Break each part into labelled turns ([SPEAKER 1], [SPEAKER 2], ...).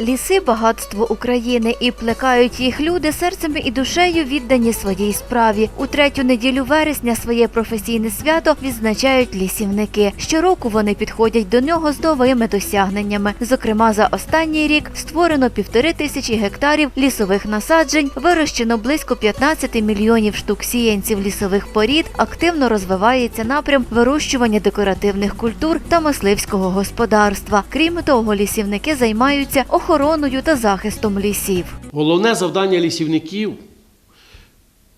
[SPEAKER 1] Ліси багатство України і плекають їх люди серцем і душею віддані своїй справі. У третю неділю вересня своє професійне свято відзначають лісівники. Щороку вони підходять до нього з новими досягненнями. Зокрема, за останній рік створено півтори тисячі гектарів лісових насаджень, вирощено близько 15 мільйонів штук сіянців лісових порід. Активно розвивається напрям вирощування декоративних культур та мисливського господарства. Крім того, лісівники займаються охороною та захистом лісів.
[SPEAKER 2] Головне завдання лісівників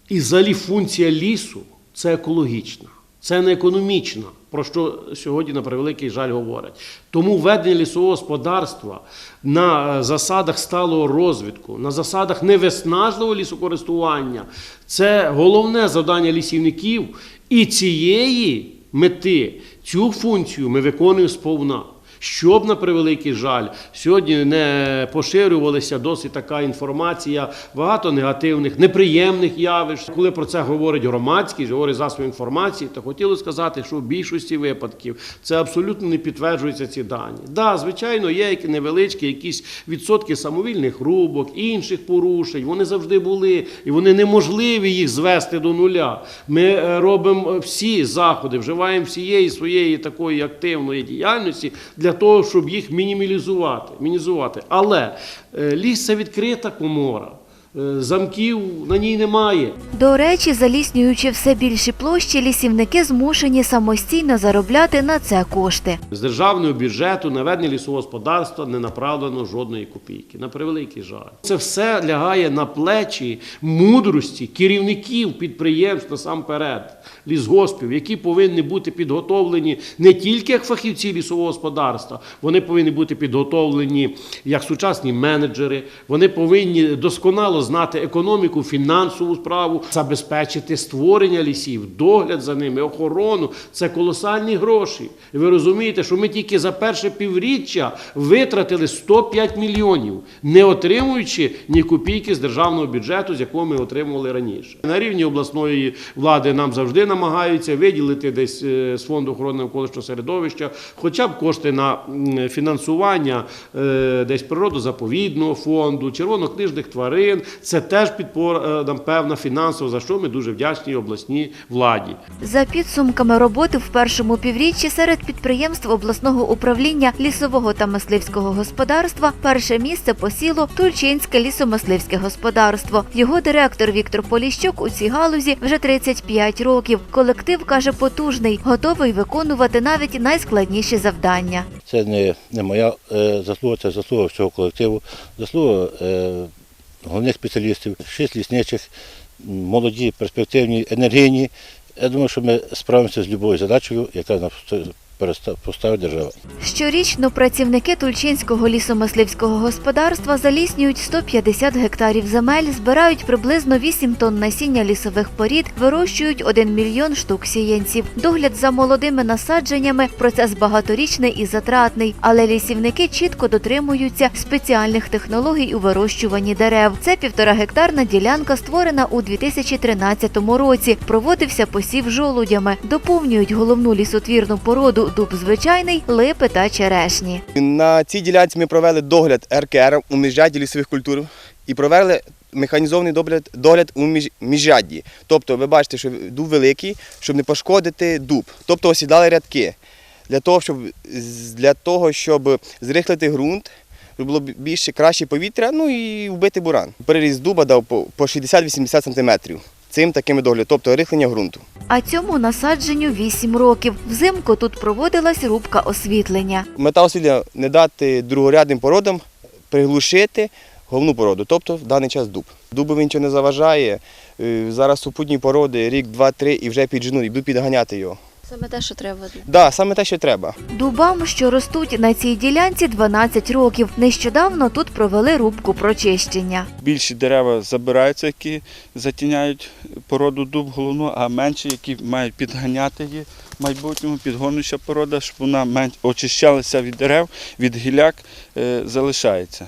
[SPEAKER 2] і взагалі функція лісу це екологічна, це не економічна, про що сьогодні на превеликий жаль говорять. Тому ведення лісового господарства на засадах сталого розвитку, на засадах невиснажливого лісокористування це головне завдання лісівників. І цієї мети, цю функцію ми виконуємо сповна. Щоб на превеликий жаль, сьогодні не поширювалася досить така інформація, багато негативних, неприємних явищ. Коли про це говорить громадськість, говорить засоби інформації, то хотіло сказати, що в більшості випадків це абсолютно не підтверджуються ці дані. Да, звичайно, є які невеличкі якісь відсотки самовільних рубок, інших порушень. Вони завжди були, і вони неможливі їх звести до нуля. Ми е, робимо всі заходи, вживаємо всієї своєї такої активної діяльності для того, щоб їх мінімізувати. мінімізувати. Але е, ліс це відкрита комора. Е, Замків на ній немає.
[SPEAKER 1] До речі, заліснюючи все більші площі, лісівники змушені самостійно заробляти на це кошти.
[SPEAKER 2] З державного бюджету на ведення лісового господарства не направлено жодної копійки. На превеликий жаль. Це все лягає на плечі мудрості керівників підприємств насамперед, лісгоспів, які повинні бути підготовлені не тільки як фахівці лісового господарства, вони повинні бути підготовлені як сучасні менеджери, вони повинні досконало знати економіку, фінансову справу, забезпечити створення лісів, догляд за ними, охорону. Це колосальні гроші. І ви розумієте, що ми тільки за перше півріччя витратили 105 мільйонів, не отримуючи ні копійки з державного бюджету, з якого ми отримували раніше. На рівні обласної влади нам завжди намагаються виділити десь е, з фонду охорони навколишнього середовища, хоча б кошти на фінансування е, десь природозаповідного фонду, червонокнижних тварин. Це теж підпора нам певна фінансова, за що ми дуже вдячні обласній владі.
[SPEAKER 1] За підсумками роботи в першому півріччі серед підприємств обласного управління лісового та мисливського господарства перше місце посіло Тульчинське лісомисливське господарство. Його директор Віктор Поліщук у цій галузі вже 35 років. Колектив каже потужний, готовий виконувати навіть найскладніші завдання.
[SPEAKER 3] Це не, не моя е, заслуга, це заслуга всього колективу, заслуга е, головних спеціалістів, шість лісничих, молоді, перспективні, енергійні. Я думаю, що ми справимося з будь-якою задачею, яка поставить держава.
[SPEAKER 1] Щорічно працівники Тульчинського лісомисливського господарства заліснюють 150 гектарів земель, збирають приблизно 8 тонн насіння лісових порід, вирощують 1 мільйон штук сіянців. Догляд за молодими насадженнями процес багаторічний і затратний, але лісівники чітко дотримуються спеціальних технологій у вирощуванні дерев. Це півтора гектарна ділянка, створена у 2013 році. Проводився посів жолудями. Доповнюють головну лісотвірну породу дуб звичайний, липи та черешні.
[SPEAKER 4] На цій ділянці ми провели догляд РКР у міжряді лісових культур і провели механізований догляд, догляд у між, міжрядді. Тобто ви бачите, що дуб великий, щоб не пошкодити дуб. Тобто осідали рядки для того, щоб, для того, щоб зрихлити ґрунт, було більше краще повітря, ну і вбити буран. Переріз дуба дав по, по 60-80 см. Цим такими доглядом, тобто рихлення ґрунту.
[SPEAKER 1] А цьому насадженню 8 років. Взимку тут проводилась рубка освітлення.
[SPEAKER 4] Мета освітлення не дати другорядним породам приглушити головну породу, тобто в даний час дуб. Дубу він нічого не заважає. Е, Зараз супутні породи, рік, два, три і вже підженуть, і будуть підганяти його.
[SPEAKER 5] Саме те, що треба.
[SPEAKER 4] Так, да, саме те, що треба.
[SPEAKER 1] Дубам, що ростуть на цій ділянці 12 років. Нещодавно тут провели рубку прочищення.
[SPEAKER 6] Більші дерева забираються, які затіняють породу дуб головну, а менші, які мають підганяти її в майбутньому, підгонуюча порода, щоб вона менш очищалася від дерев, від гіляк, е, залишається.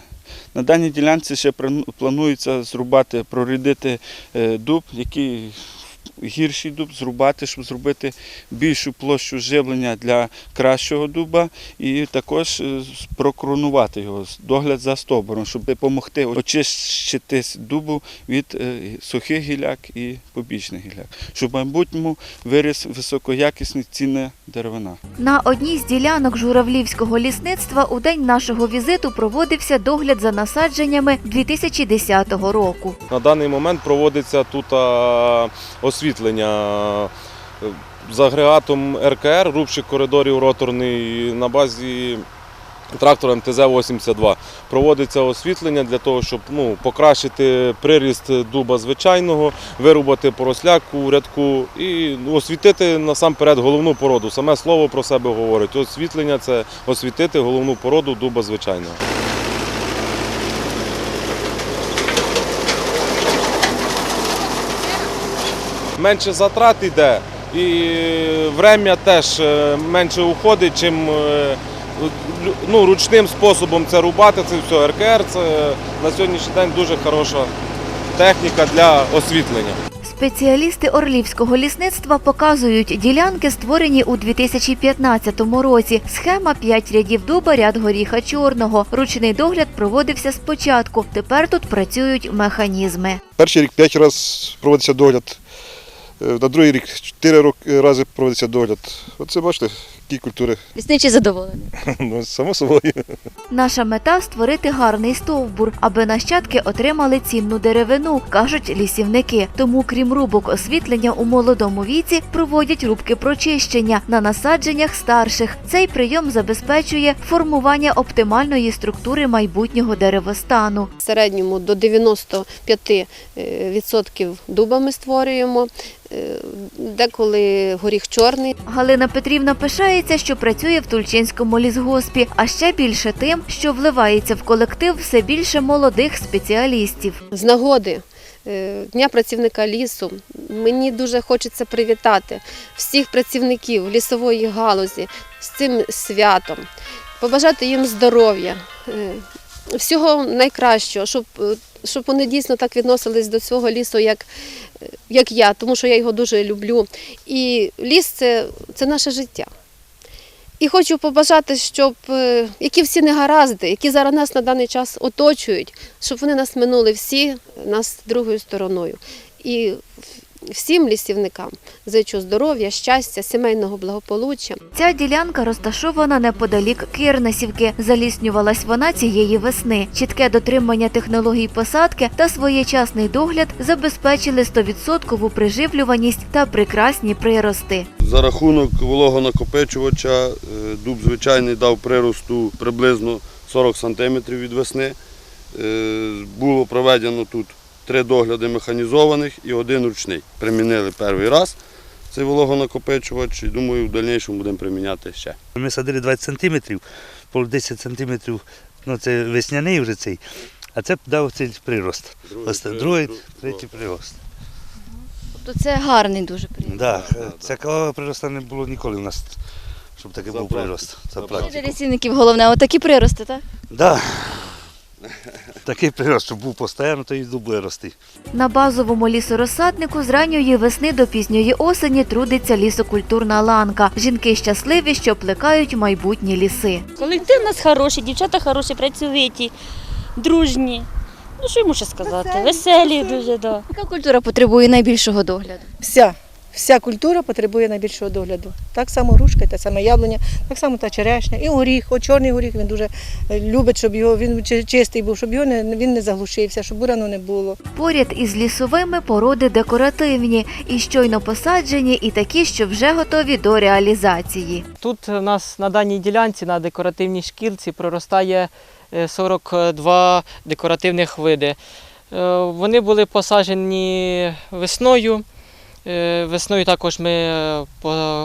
[SPEAKER 6] На даній ділянці ще планується зрубати, прорядити е, дуб, який гірший дуб зрубати, щоб зробити більшу площу живлення для кращого дуба, і також е, прокронувати його, догляд за стовбуром, щоб допомогти очистити дубу від е, сухих гіляк і побічних гіляк, щоб в майбутньому виріс високоякісний цінна деревина.
[SPEAKER 1] На одній з ділянок журавлівського лісництва у день нашого візиту проводився догляд за насадженнями 2010 року.
[SPEAKER 5] На даний момент проводиться тут освітлення е, з агрегатом РКР, рубчик коридорів роторний на базі трактора МТЗ-82. Проводиться освітлення для того, щоб ну, покращити приріст дуба звичайного, вирубати поросляк у рядку і освітити насамперед головну породу. Саме слово про себе говорить. Освітлення це освітити головну породу дуба звичайного. Менше затрат йде, і время теж е, менше уходить, чим е, ну, ручним способом це рубати, це все РКР. Це на сьогоднішній день дуже хороша техніка для освітлення.
[SPEAKER 1] Спеціалісти Орлівського лісництва показують ділянки, створені у 2015 році. Схема 5 рядів дуба, ряд горіха чорного. Ручний догляд проводився спочатку. Тепер тут працюють механізми.
[SPEAKER 7] Перший рік 5 разів проводиться догляд, на другий рік чотири рази проводиться догляд. Оце бачите, які культури.
[SPEAKER 8] Лісничі задоволені.
[SPEAKER 7] Ну, само собою.
[SPEAKER 1] Наша мета створити гарний стовбур, аби нащадки отримали цінну деревину, кажуть лісівники. Тому, крім рубок освітлення у молодому віці, проводять рубки прочищення на насадженнях старших. Цей прийом забезпечує формування оптимальної структури майбутнього деревостану.
[SPEAKER 9] В середньому до 95% дуба ми створюємо, е, деколи горіх чорний.
[SPEAKER 1] Галина Петрівна пишається, що працює в Тульчинському лісгоспі, а ще більше тим, що вливається в колектив все більше молодих спеціалістів.
[SPEAKER 9] З нагоди е, Дня працівника лісу мені дуже хочеться привітати всіх працівників лісової галузі з цим святом, побажати їм здоров'я, е, всього найкращого, щоб, е, щоб вони дійсно так відносились до цього лісу, як, як я, тому що я його дуже люблю. І ліс це, це наше життя. І хочу побажати, щоб е, які всі негаразди, які зараз нас на даний час оточують, щоб вони нас минули всі нас другою стороною. І всім лісівникам зичу здоров'я, щастя, сімейного благополуччя.
[SPEAKER 1] Ця ділянка розташована неподалік Кирнесівки. Заліснювалась вона цієї весни. Чітке дотримання технологій посадки та своєчасний догляд забезпечили 100% приживлюваність та прекрасні прирости.
[SPEAKER 10] За рахунок вологонакопичувача е, дуб звичайний дав приросту приблизно 40 см від весни. Е, Було проведено тут три догляди механізованих і один ручний. Примінили перший раз цей вологонакопичувач і думаю, в дальнішому будемо приміняти ще.
[SPEAKER 11] Ми садили 20 сантиметрів, по 10 сантиметрів, ну це весняний вже цей, а це дав цей прирост. Ось це другий, третій прирост.
[SPEAKER 8] Тобто це гарний дуже приїзд.
[SPEAKER 11] Да, такого прироста не було ніколи у нас, щоб такий
[SPEAKER 10] За
[SPEAKER 11] був прирост. Це практика.
[SPEAKER 8] Для лісівників головне, отакі прирости, так?
[SPEAKER 11] Да. Такий прирост, щоб був постійно, то і дуб рости.
[SPEAKER 1] На базовому лісорозсаднику з ранньої весни до пізньої осені трудиться лісокультурна ланка. Жінки щасливі, що плекають майбутні ліси.
[SPEAKER 12] Колектив у нас хороший, дівчата хороші, працьовиті, дружні. Ну що йому ще сказати? Веселі, дуже, да.
[SPEAKER 8] Яка культура потребує найбільшого догляду?
[SPEAKER 13] Вся, вся культура потребує найбільшого догляду. Так само грушка, те саме яблуня, так само та черешня. І горіх, от чорний горіх він дуже е, любить, щоб його він чистий був, щоб його не він не заглушився, щоб бурану не було.
[SPEAKER 1] Поряд із лісовими породи декоративні, і щойно посаджені, і такі, що вже готові до реалізації.
[SPEAKER 14] Тут у нас на даній ділянці на декоративній шкілці проростає е, 42 декоративних види. Е, Вони були посаджені весною. Е, Весною також ми е,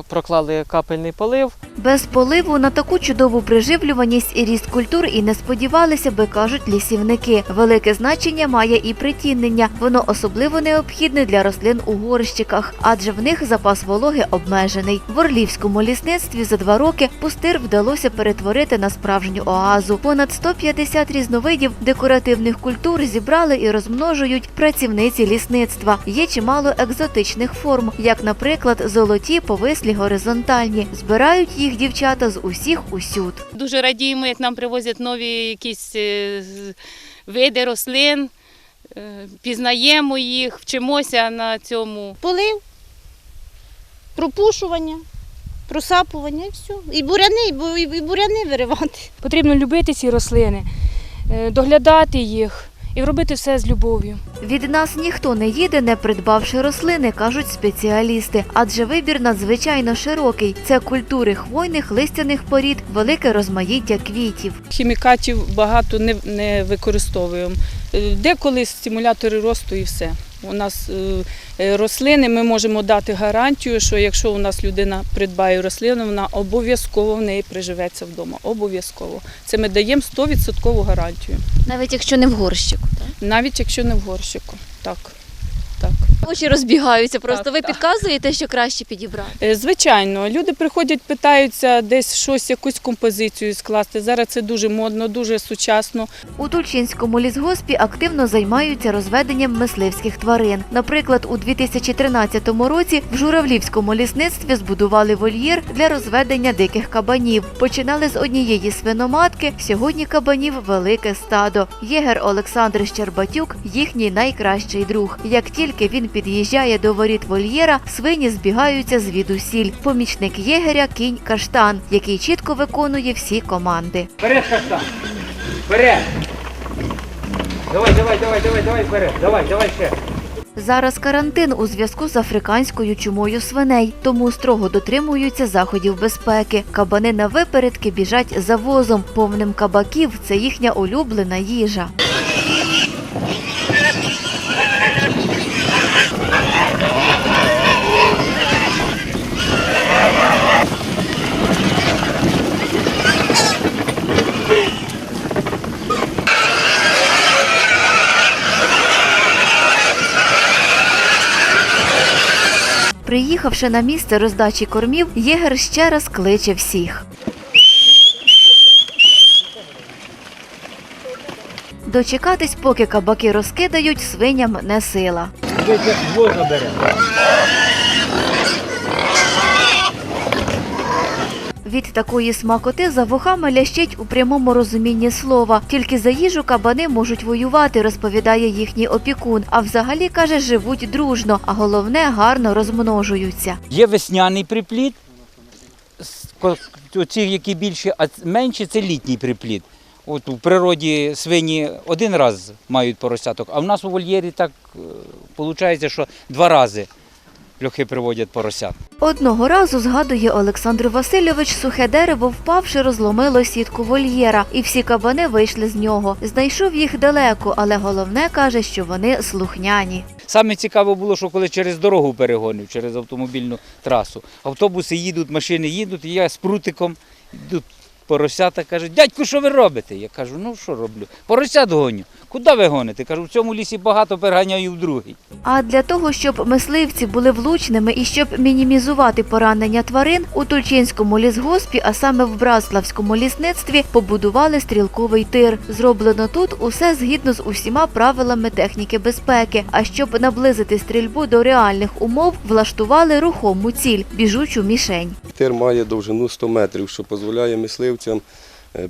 [SPEAKER 14] проклали капельний полив.
[SPEAKER 1] Без поливу на таку чудову приживлюваність і ріст культур і не сподівалися би, кажуть лісівники. Велике значення має і притіннення. Воно особливо необхідне для рослин у горщиках, адже в них запас вологи обмежений. В Орлівському лісництві за два роки пустир вдалося перетворити на справжню оазу. Понад 150 різновидів декоративних культур зібрали і розмножують працівниці лісництва. Є чимало екзотичних різних форм, як, наприклад, золоті, повислі, горизонтальні. Збирають їх дівчата з усіх усюд.
[SPEAKER 12] Дуже радіємо, як нам привозять нові якісь е, види рослин, е, пізнаємо їх, вчимося на цьому.
[SPEAKER 15] полив, пропушування, просапування і все. І буряни, і буряни виривати.
[SPEAKER 16] Потрібно любити ці рослини, е, доглядати їх і робити все з любов'ю.
[SPEAKER 1] Від нас ніхто не їде, не придбавши рослини, кажуть спеціалісти, адже вибір надзвичайно широкий. Це культури хвойних, листяних порід, велике розмаїття квітів.
[SPEAKER 16] Хімікатів багато не, не використовуємо. Е, Деколи стимулятори росту і все. У нас е, е, рослини ми можемо дати гарантію, що якщо у нас людина придбає рослину, вона обов'язково в неї приживеться вдома. Обов'язково. Це ми даємо 100% гарантію,
[SPEAKER 8] Навіть якщо не в горщику. так?
[SPEAKER 16] навіть якщо не в горщику. Так. Так.
[SPEAKER 8] Очі розбігаються просто.
[SPEAKER 16] Так,
[SPEAKER 8] Ви
[SPEAKER 16] так.
[SPEAKER 8] підказуєте, що краще підібрати.
[SPEAKER 16] Е, Звичайно, люди приходять, питаються десь щось, якусь композицію скласти. Зараз це дуже модно, дуже сучасно.
[SPEAKER 1] У Тульчинському лісгоспі активно займаються розведенням мисливських тварин. Наприклад, у 2013 році в Журавлівському лісництві збудували вольєр для розведення диких кабанів. Починали з однієї свиноматки. Сьогодні кабанів велике стадо. Єгер Олександр Щербатюк їхній найкращий друг. Як тільки він під'їжджає до воріт вольєра, свині збігаються звідусіль. Помічник єгеря кінь каштан, який чітко виконує всі команди.
[SPEAKER 14] Вперед, каштан! Вперед! Давай, давай, давай, давай, давай, вперед! Давай, давай ще!
[SPEAKER 1] Зараз карантин у зв'язку з африканською чумою свиней, тому строго дотримуються заходів безпеки. Кабани на випередки біжать за возом. Повним кабаків це їхня улюблена їжа. Приїхавши на місце роздачі кормів, єгер ще раз кличе всіх. Дочекатись, поки кабаки розкидають, свиням не сила.
[SPEAKER 14] Бере.
[SPEAKER 1] Від такої смакоти за вухами лящить у прямому розумінні слова. Тільки за їжу кабани можуть воювати, розповідає їхній опікун. А взагалі каже, живуть дружно, а головне гарно розмножуються.
[SPEAKER 14] Є весняний приплід, з оці, які більші, а менші це літній приплід. От у природі свині один раз мають поросяток, а в нас у вольєрі так виходить, що два рази льохи приводять поросят.
[SPEAKER 1] Одного разу згадує Олександр Васильович, сухе дерево, впавши, розломило сітку вольєра, і всі кабани вийшли з нього. Знайшов їх далеко, але головне каже, що вони слухняні.
[SPEAKER 14] Саме цікаво було, що коли через дорогу перегонив, через автомобільну трасу. Автобуси їдуть, машини їдуть, і я з прутиком йдуть поросята кажуть, дядьку, що ви робите? Я кажу, ну що роблю? Поросят гоню. Куди ви гоните? Кажу, в цьому лісі багато переганяю в другий.
[SPEAKER 1] А для того, щоб мисливці були влучними і щоб мінімізувати поранення тварин, у Тульчинському лісгоспі, а саме в Браславському лісництві, побудували стрілковий тир. Зроблено тут усе згідно з усіма правилами техніки безпеки. А щоб наблизити стрільбу до реальних умов, влаштували рухому ціль біжучу мішень.
[SPEAKER 10] Тир має довжину 100 метрів, що дозволяє мисливцям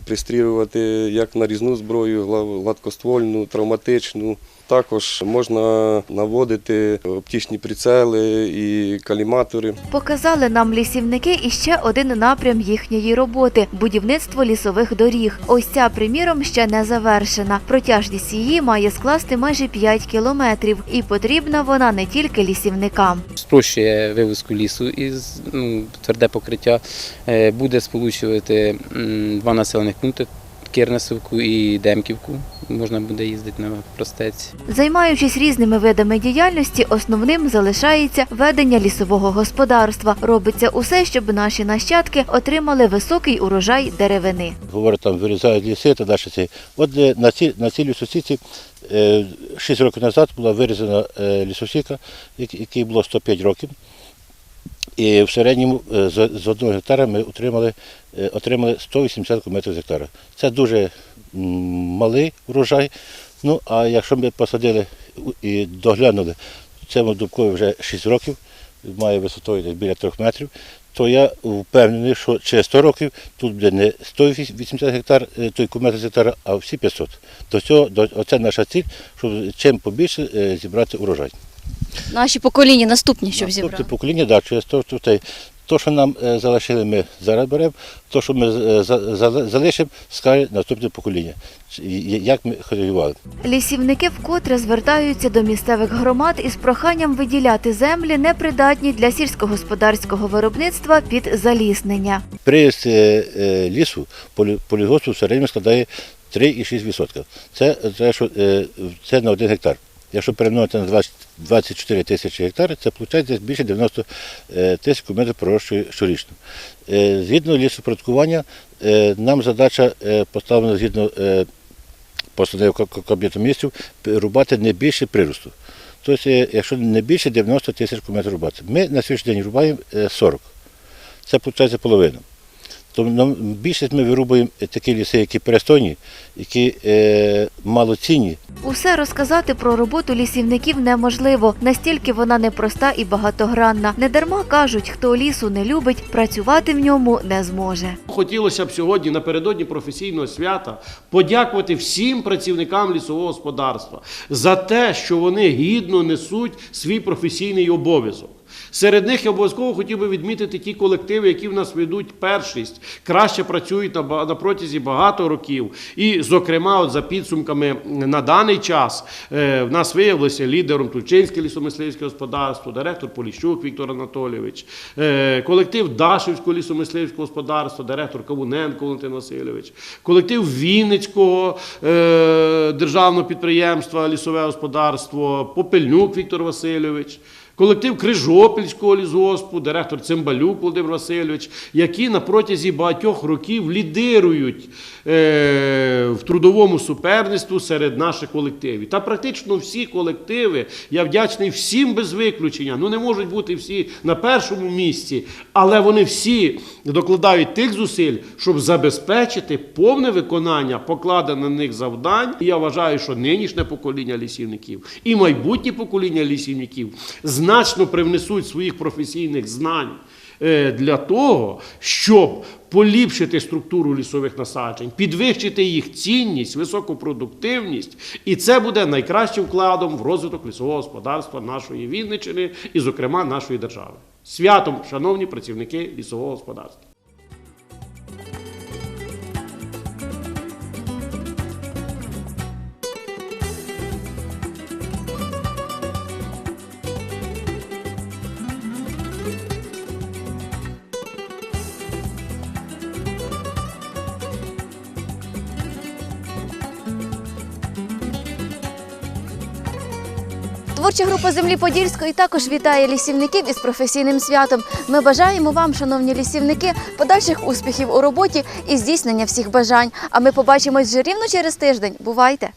[SPEAKER 10] пристрілювати як нарізну зброю, гладкоствольну, травматичну. Також можна наводити оптичні прицели і каліматори.
[SPEAKER 1] Показали нам лісівники і ще один напрям їхньої роботи будівництво лісових доріг. Ось ця, приміром, ще не завершена. Протяжність її має скласти майже 5 кілометрів, і потрібна вона не тільки лісівникам.
[SPEAKER 17] спрощує вивозку лісу із ну, тверде покриття, Е, буде сполучувати м, два населених пункти Кирнесовку і Демківку. Можна буде їздити на простеці.
[SPEAKER 1] Займаючись різними видами діяльності, основним залишається ведення лісового господарства. Робиться усе, щоб наші нащадки отримали високий урожай деревини.
[SPEAKER 3] Говорять, там вирізають ліси та далі. Це. От е, на цій, на цій лісосіці е, 6 років назад була вирізана е, лісосіка, як- якій було 105 років. І в середньому е, з, одного гектара ми отримали, е, отримали 180 км з гектара. Це дуже малий урожай. Ну, а якщо ми посадили і доглянули, цьому дубкові вже 6 років, має висотою біля 3 метрів, то я впевнений, що через 100 років тут буде не 180 гектар, е, той кубометр з гектара, а всі 500. До цього, до, оце наша ціль, щоб чим побільше зібрати урожай.
[SPEAKER 8] Наші покоління наступні, щоб зібрали.
[SPEAKER 3] Тобто покоління, да, через то, що те, то, що нам е, залишили, ми зараз беремо, то, що ми е, за- за- залишимо, скаже наступне покоління. Як ми хвилювали.
[SPEAKER 1] Лісівники вкотре звертаються до місцевих громад із проханням виділяти землі непридатні для сільськогосподарського виробництва під заліснення.
[SPEAKER 3] Приїзд е, лісу полі- полігоспу в середньому складає 3,6%. Це, це, що, це на один гектар. Якщо перемножити на 20 24 тисячі гектар, це виходить більше 90 е, тисяч кубометрів пророщує щорічно. Е, Згідно лісопорядкування, е, нам задача поставлена згідно постанови Ка- Ка- Кабінету міністрів рубати не більше приросту. Тобто, якщо не більше 90 тисяч кубометрів рубати. Ми на сьогоднішній день рубаємо е, 40. Це виходить половина. Тому нам більшість ми вирубуємо такі ліси, які перестойні, які е, малоцінні.
[SPEAKER 1] Усе розказати про роботу лісівників неможливо, настільки вона непроста і багатогранна. Недарма кажуть, хто лісу не любить, працювати в ньому не зможе.
[SPEAKER 2] Хотілося б сьогодні напередодні професійного свята подякувати всім працівникам лісового господарства за те, що вони гідно несуть свій професійний обов'язок. Серед них я обов'язково хотів би відмітити ті колективи, які в нас ведуть першість, краще працюють на, протязі багато років. І, зокрема, от за підсумками на даний час е, в нас виявилося лідером Тульчинське лісомисливське господарство, директор Поліщук Віктор Анатолійович, е, колектив Дашівського лісомисливського господарства, директор Кавуненко Валентин Васильович, колектив Вінницького е, державного підприємства Лісове господарство, Попельнюк Віктор Васильович. Колектив Крижопільського лісгоспу, директор Цимбалюк Володимир Васильович, які на протязі багатьох років лідирують е, в трудовому суперництву серед наших колективів. Та практично всі колективи, я вдячний всім без виключення. Ну не можуть бути всі на першому місці, але вони всі докладають тих зусиль, щоб забезпечити повне виконання покладених на них завдань. І я вважаю, що нинішнє покоління лісівників і майбутнє покоління лісівників значно привнесуть своїх професійних знань е, для того, щоб поліпшити структуру лісових насаджень, підвищити їх цінність, високу продуктивність, і це буде найкращим вкладом в розвиток лісового господарства нашої Вінничини і, зокрема, нашої держави. Святом, шановні працівники лісового господарства.
[SPEAKER 8] Творча група землі Подільської також вітає лісівників із професійним святом. Ми бажаємо вам, шановні лісівники, подальших успіхів у роботі і здійснення всіх бажань. А ми побачимось вже рівно через тиждень. Бувайте!